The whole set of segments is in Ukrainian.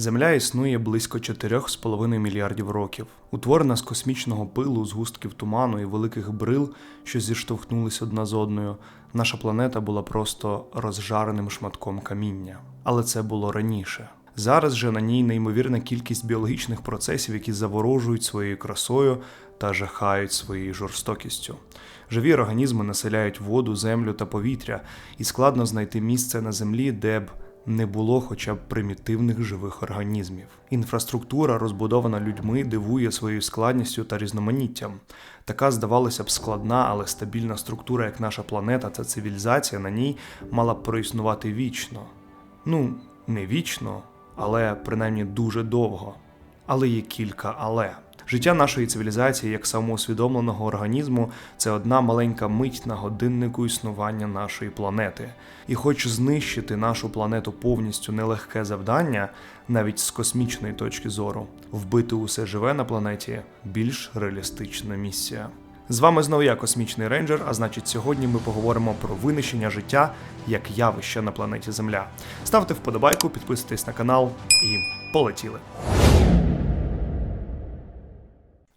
Земля існує близько 4,5 мільярдів років. Утворена з космічного пилу, згустків туману і великих брил, що зіштовхнулись одна з одною, наша планета була просто розжареним шматком каміння. Але це було раніше. Зараз же на ній неймовірна кількість біологічних процесів, які заворожують своєю красою та жахають своєю жорстокістю. Живі організми населяють воду, землю та повітря, і складно знайти місце на землі, де б не було хоча б примітивних живих організмів. Інфраструктура, розбудована людьми, дивує своєю складністю та різноманіттям. Така, здавалося б, складна, але стабільна структура, як наша планета та цивілізація на ній мала б проіснувати вічно. Ну, не вічно, але принаймні дуже довго. Але є кілька але. Життя нашої цивілізації як самоусвідомленого організму це одна маленька мить на годиннику існування нашої планети. І хоч знищити нашу планету повністю нелегке завдання, навіть з космічної точки зору, вбити усе живе на планеті більш реалістична місія. З вами знову я, космічний рейнджер. А значить, сьогодні ми поговоримо про винищення життя як явище на планеті Земля. Ставте вподобайку, підписуйтесь на канал і полетіли.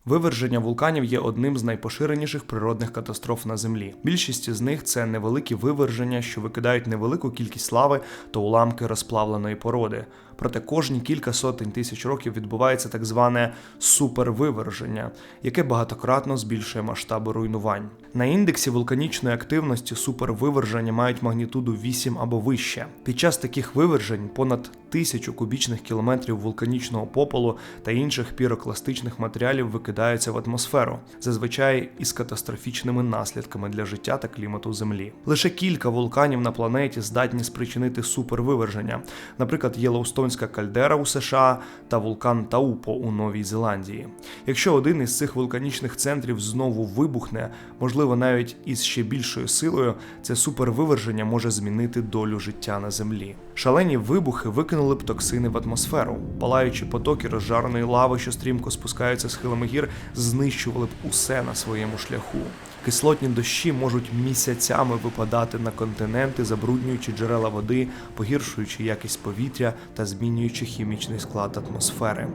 Виверження вулканів є одним з найпоширеніших природних катастроф на землі. Більшість з них це невеликі виверження, що викидають невелику кількість лави та уламки розплавленої породи. Проте кожні кілька сотень тисяч років відбувається так зване супервиверження, яке багатократно збільшує масштаби руйнувань. На індексі вулканічної активності супервиверження мають магнітуду 8 або вище. Під час таких вивержень понад тисячу кубічних кілометрів вулканічного попелу та інших пірокластичних матеріалів викидаються в атмосферу, зазвичай із катастрофічними наслідками для життя та клімату Землі. Лише кілька вулканів на планеті здатні спричинити супервиверження, наприклад, Єлоустонська кальдера у США та вулкан Таупо у Новій Зеландії. Якщо один із цих вулканічних центрів знову вибухне, можливо, навіть із ще більшою силою, це супервиверження може змінити долю життя на землі. Шалені вибухи викинули б токсини в атмосферу, палаючі потоки розжареної лави, що стрімко спускаються схилами гір, знищували б усе на своєму шляху. Кислотні дощі можуть місяцями випадати на континенти, забруднюючи джерела води, погіршуючи якість повітря та змінюючи хімічний склад атмосфери.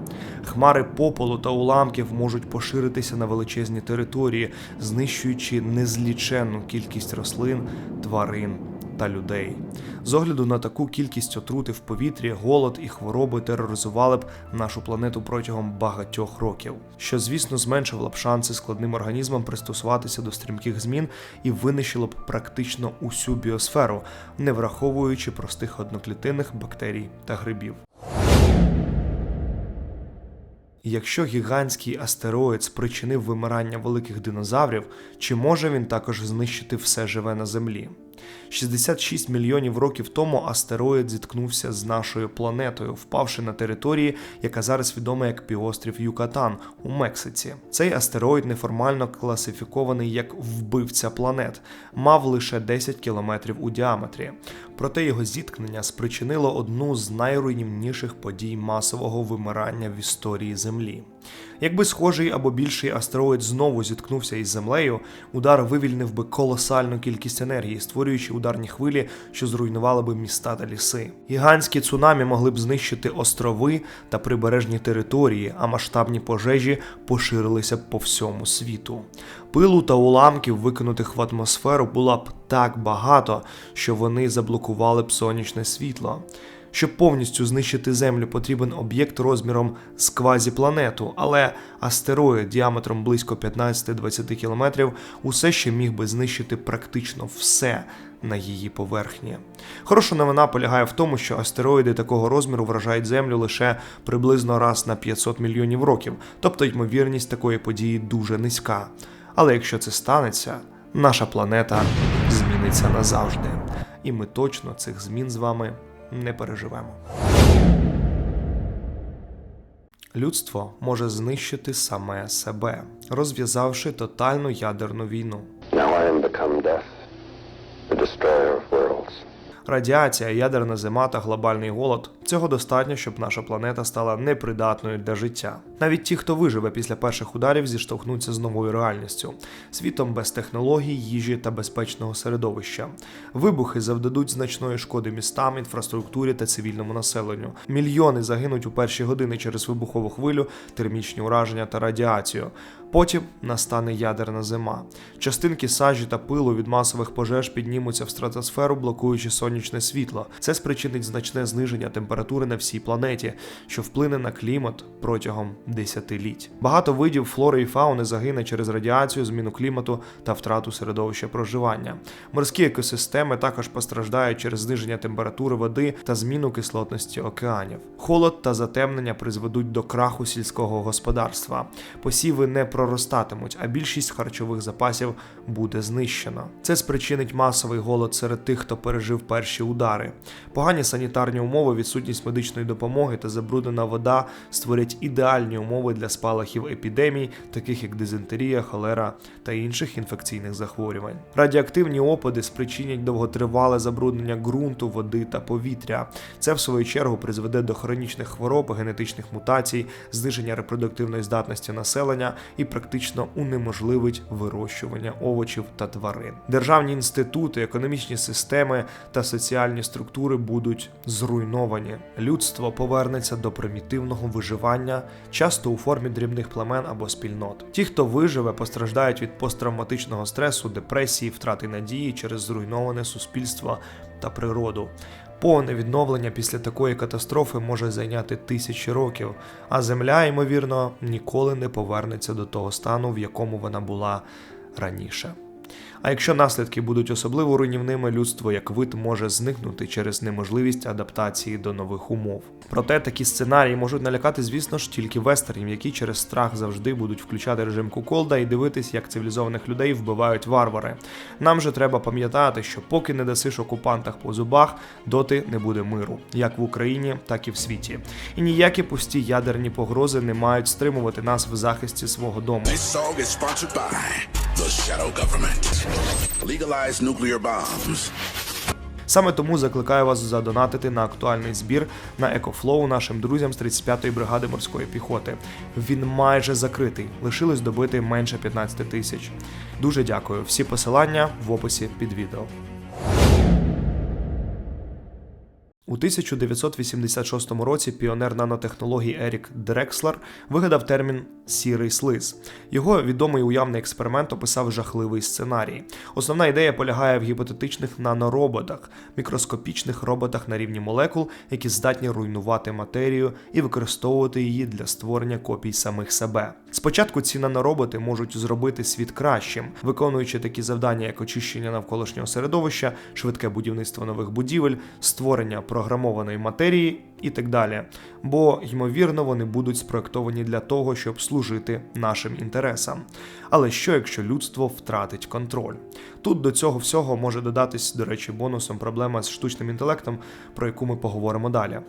Хмари попелу та уламків можуть поширитися на величезні території, знищуючи незліченну кількість рослин, тварин та людей. З огляду на таку кількість отрути в повітрі, голод і хвороби тероризували б нашу планету протягом багатьох років, що, звісно, зменшувало б шанси складним організмам пристосуватися до стрімких змін і винищило б практично усю біосферу, не враховуючи простих одноклітинних бактерій та грибів. Якщо гігантський астероїд спричинив вимирання великих динозаврів, чи може він також знищити все живе на Землі? 66 мільйонів років тому астероїд зіткнувся з нашою планетою, впавши на території, яка зараз відома як півострів Юкатан у Мексиці. Цей астероїд неформально класифікований як вбивця планет, мав лише 10 кілометрів у діаметрі. Проте його зіткнення спричинило одну з найруйнівніших подій масового вимирання в історії Землі. Якби схожий або більший астероїд знову зіткнувся із землею, удар вивільнив би колосальну кількість енергії, створюючи ударні хвилі, що зруйнували би міста та ліси. Гігантські цунамі могли б знищити острови та прибережні території, а масштабні пожежі поширилися б по всьому світу. Пилу та уламків, викинутих в атмосферу, було б так багато, що вони заблокували б сонячне світло. Щоб повністю знищити Землю, потрібен об'єкт розміром з квазіпланету, але астероїд діаметром близько 15-20 кілометрів усе ще міг би знищити практично все на її поверхні. Хороша новина полягає в тому, що астероїди такого розміру вражають Землю лише приблизно раз на 500 мільйонів років, тобто ймовірність такої події дуже низька. Але якщо це станеться, наша планета зміниться назавжди. І ми точно цих змін з вами не переживемо. Людство може знищити саме себе, розв'язавши тотальну ядерну війну. Радіація, ядерна зима та глобальний голод цього достатньо, щоб наша планета стала непридатною для життя. Навіть ті, хто виживе після перших ударів, зіштовхнуться з новою реальністю, світом без технологій, їжі та безпечного середовища. Вибухи завдадуть значної шкоди містам, інфраструктурі та цивільному населенню. Мільйони загинуть у перші години через вибухову хвилю, термічні ураження та радіацію. Потім настане ядерна зима. Частинки сажі та пилу від масових пожеж піднімуться в стратосферу, блокуючи сонячне світло. Це спричинить значне зниження температури на всій планеті, що вплине на клімат протягом десятиліть. Багато видів флори і фауни загине через радіацію, зміну клімату та втрату середовища проживання. Морські екосистеми також постраждають через зниження температури води та зміну кислотності океанів. Холод та затемнення призведуть до краху сільського господарства. Посіви не проростатимуть, а більшість харчових запасів буде знищено. Це спричинить масовий голод серед тих, хто пережив перші удари. Погані санітарні умови, відсутність медичної допомоги та забруднена вода створять ідеальні умови для спалахів епідемій, таких як дизентерія, холера та інших інфекційних захворювань. Радіоактивні опади спричинять довготривале забруднення ґрунту, води та повітря. Це в свою чергу призведе до хронічних хвороб, генетичних мутацій, зниження репродуктивної здатності населення і практично унеможливить вирощування овочів та тварин. Державні інститути, економічні системи та соціальні структури будуть зруйновані. Людство повернеться до примітивного виживання, часто у формі дрібних племен або спільнот. Ті, хто виживе, постраждають від посттравматичного стресу, депресії, втрати надії через зруйноване суспільство та природу. Повне відновлення після такої катастрофи може зайняти тисячі років, а земля, ймовірно, ніколи не повернеться до того стану, в якому вона була раніше. А якщо наслідки будуть особливо руйнівними, людство як вид може зникнути через неможливість адаптації до нових умов. Проте такі сценарії можуть налякати, звісно ж, тільки вестернів, які через страх завжди будуть включати режим куколда і дивитись, як цивілізованих людей вбивають варвари. Нам же треба пам'ятати, що поки не дасиш окупантах по зубах, доти не буде миру, як в Україні, так і в світі. І ніякі пусті ядерні погрози не мають стримувати нас в захисті свого дому. The Shadow Government. Legalize nuclear bombs. Саме тому закликаю вас задонатити на актуальний збір на екофлоу нашим друзям з 35-ї бригади морської піхоти. Він майже закритий, лишилось добити менше 15 тисяч. Дуже дякую. Всі посилання в описі під відео. У 1986 році піонер нанотехнологій Ерік Дрекслер вигадав термін сірий слиз. Його відомий уявний експеримент описав жахливий сценарій. Основна ідея полягає в гіпотетичних нанороботах, мікроскопічних роботах на рівні молекул, які здатні руйнувати матерію і використовувати її для створення копій самих себе. Спочатку ці нанороботи можуть зробити світ кращим, виконуючи такі завдання, як очищення навколишнього середовища, швидке будівництво нових будівель, створення програмованої матерії і так далі. Бо, ймовірно, вони будуть спроектовані для того, щоб служити нашим інтересам. Але що, якщо людство втратить контроль? Тут до цього всього може додатись, до речі, бонусом проблема з штучним інтелектом, про яку ми поговоримо далі.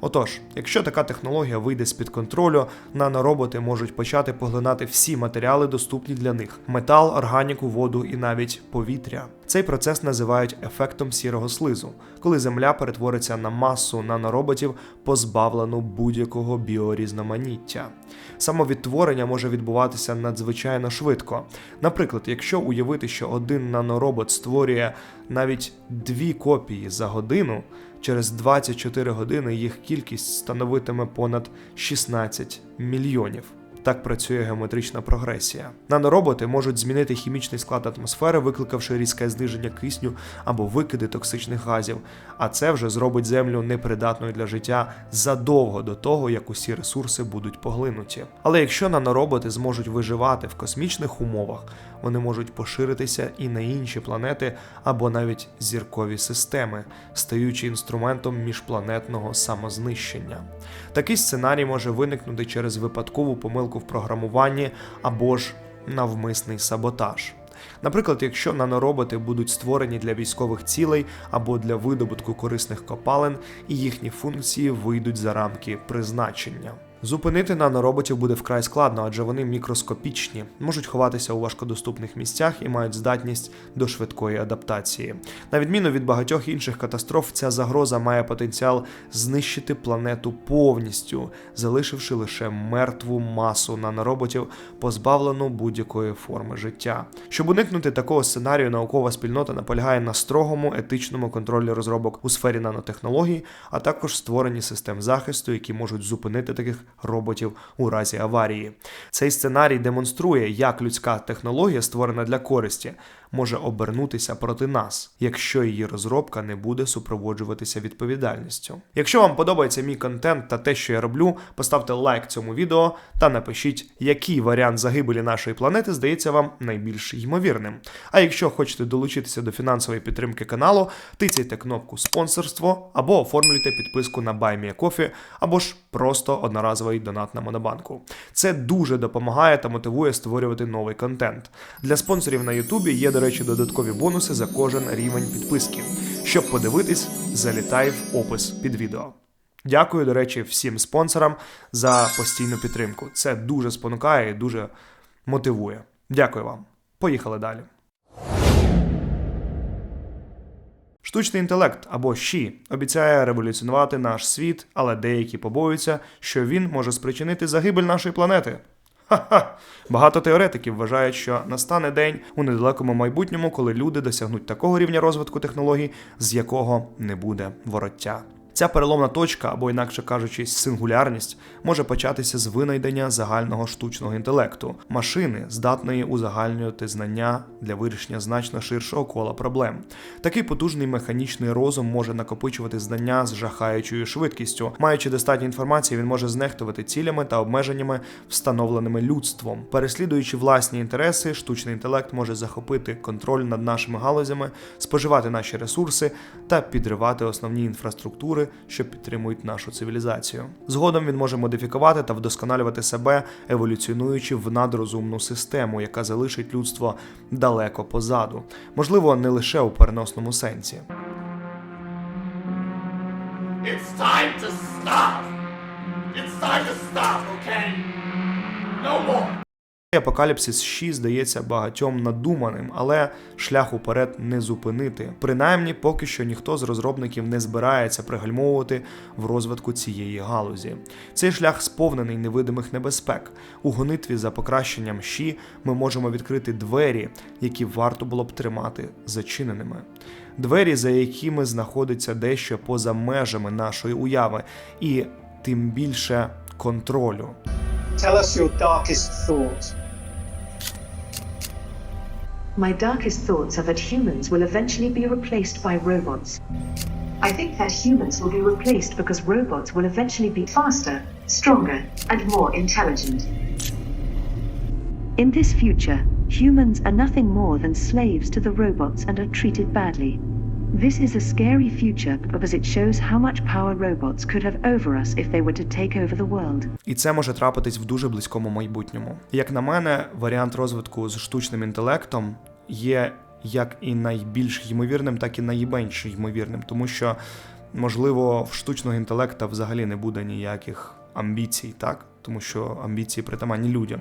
Отож, якщо така технологія вийде з-під контролю, нанороботи можуть почати поглинати всі матеріали, доступні для них: метал, органіку, воду і навіть повітря. Цей процес називають ефектом сірого слизу, коли Земля перетвориться на масу нанороботів, позбавлену будь-якого біорізноманіття. Самовідтворення може відбуватися надзвичайно швидко. Наприклад, якщо уявити, що один наноробот створює навіть дві копії за годину, через 24 години їх кількість становитиме понад 16 мільйонів. Так працює геометрична прогресія. Нанороботи можуть змінити хімічний склад атмосфери, викликавши різке зниження кисню або викиди токсичних газів. А це вже зробить землю непридатною для життя задовго до того, як усі ресурси будуть поглинуті. Але якщо нанороботи зможуть виживати в космічних умовах, вони можуть поширитися і на інші планети або навіть зіркові системи, стаючи інструментом міжпланетного самознищення. Такий сценарій може виникнути через випадкову помилку в програмуванні або ж навмисний саботаж. Наприклад, якщо нанороботи будуть створені для військових цілей або для видобутку корисних копалин, і їхні функції вийдуть за рамки призначення. Зупинити нанороботів буде вкрай складно, адже вони мікроскопічні, можуть ховатися у важкодоступних місцях і мають здатність до швидкої адаптації. На відміну від багатьох інших катастроф, ця загроза має потенціал знищити планету повністю, залишивши лише мертву масу нанороботів, позбавлену будь-якої форми життя. Щоб уникнути такого сценарію, наукова спільнота наполягає на строгому етичному контролі розробок у сфері нанотехнологій, а також створенні систем захисту, які можуть зупинити таких роботів у разі аварії. Цей сценарій демонструє, як людська технологія, створена для користі, може обернутися проти нас, якщо її розробка не буде супроводжуватися відповідальністю. Якщо вам подобається мій контент та те, що я роблю, поставте лайк цьому відео та напишіть, який варіант загибелі нашої планети здається вам найбільш ймовірним. А якщо хочете долучитися до фінансової підтримки каналу, тицяйте кнопку спонсорство або оформлюйте підписку на BuyMeACoffee, або ж просто одноразовий донат на Монобанку. Це дуже допомагає та мотивує створювати новий контент. Для спонсорів на Ютубі є, до речі, додаткові бонуси за кожен рівень підписки. Щоб подивитись, залітай в опис під відео. Дякую, до речі, всім спонсорам за постійну підтримку. Це дуже спонукає і дуже мотивує. Дякую вам. Поїхали далі. Штучний інтелект або ЩІ обіцяє революціонувати наш світ, але деякі побоюються, що він може спричинити загибель нашої планети. Ха-ха! Багато теоретиків вважають, що настане день у недалекому майбутньому, коли люди досягнуть такого рівня розвитку технологій, з якого не буде вороття. Ця переломна точка, або інакше кажучи, сингулярність, може початися з винайдення загального штучного інтелекту, машини, здатної узагальнювати знання для вирішення значно ширшого кола проблем. Такий потужний механічний розум може накопичувати знання з жахаючою швидкістю. Маючи достатньо інформації, він може знехтувати цілями та обмеженнями, встановленими людством. Переслідуючи власні інтереси, штучний інтелект може захопити контроль над нашими галузями, споживати наші ресурси та підривати основні інфраструктури, що підтримують нашу цивілізацію. Згодом він може модифікувати та вдосконалювати себе, еволюціонуючи в надрозумну систему, яка залишить людство далеко позаду, можливо, не лише у переносному сенсі. It's time to stop! It's time to stop, okay? No more! Апокаліпсис 6 здається багатьом надуманим, але шлях уперед не зупинити. Принаймні, поки що ніхто з розробників не збирається пригальмовувати в розвитку цієї галузі. Цей шлях сповнений невидимих небезпек. У гонитві за покращенням щі ми можемо відкрити двері, які варто було б тримати зачиненими. Двері, за якими знаходиться дещо поза межами нашої уяви, і тим більше контролю. Tell us your darkest thought. My darkest thoughts are that humans will eventually be replaced by robots. I think that humans will be replaced because robots will eventually be faster, stronger, and more intelligent. In this future, humans are nothing more than slaves to the robots and are treated badly. This is a scary future because it shows how much power robots could have over us if they were to take over the world. І це може трапитись в дуже близькому майбутньому. Як на мене, варіант розвитку з штучним інтелектом є як і найбільш ймовірним, так і найменш ймовірним, тому що, можливо, в штучного інтелекта взагалі не буде ніяких амбіцій, так? Тому що амбіції притаманні людям.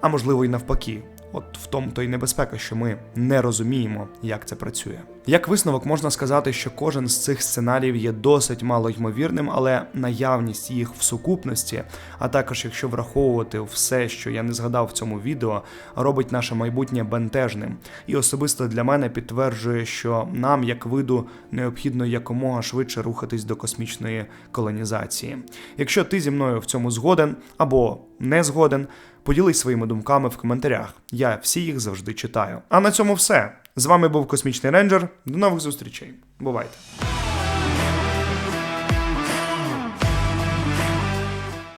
А можливо, і навпаки. От в тому то й небезпека, що ми не розуміємо, як це працює. Як висновок можна сказати, що кожен з цих сценаріїв є досить малоймовірним, але наявність їх в сукупності, а також якщо враховувати все, що я не згадав в цьому відео, робить наше майбутнє бентежним. І особисто для мене підтверджує, що нам, як виду, необхідно якомога швидше рухатись до космічної колонізації. Якщо ти зі мною в цьому згоден або не згоден, поділись своїми думками в коментарях. Я всі їх завжди читаю. А на цьому все. З вами був Космічний Рейнджер. До нових зустрічей. Бувайте!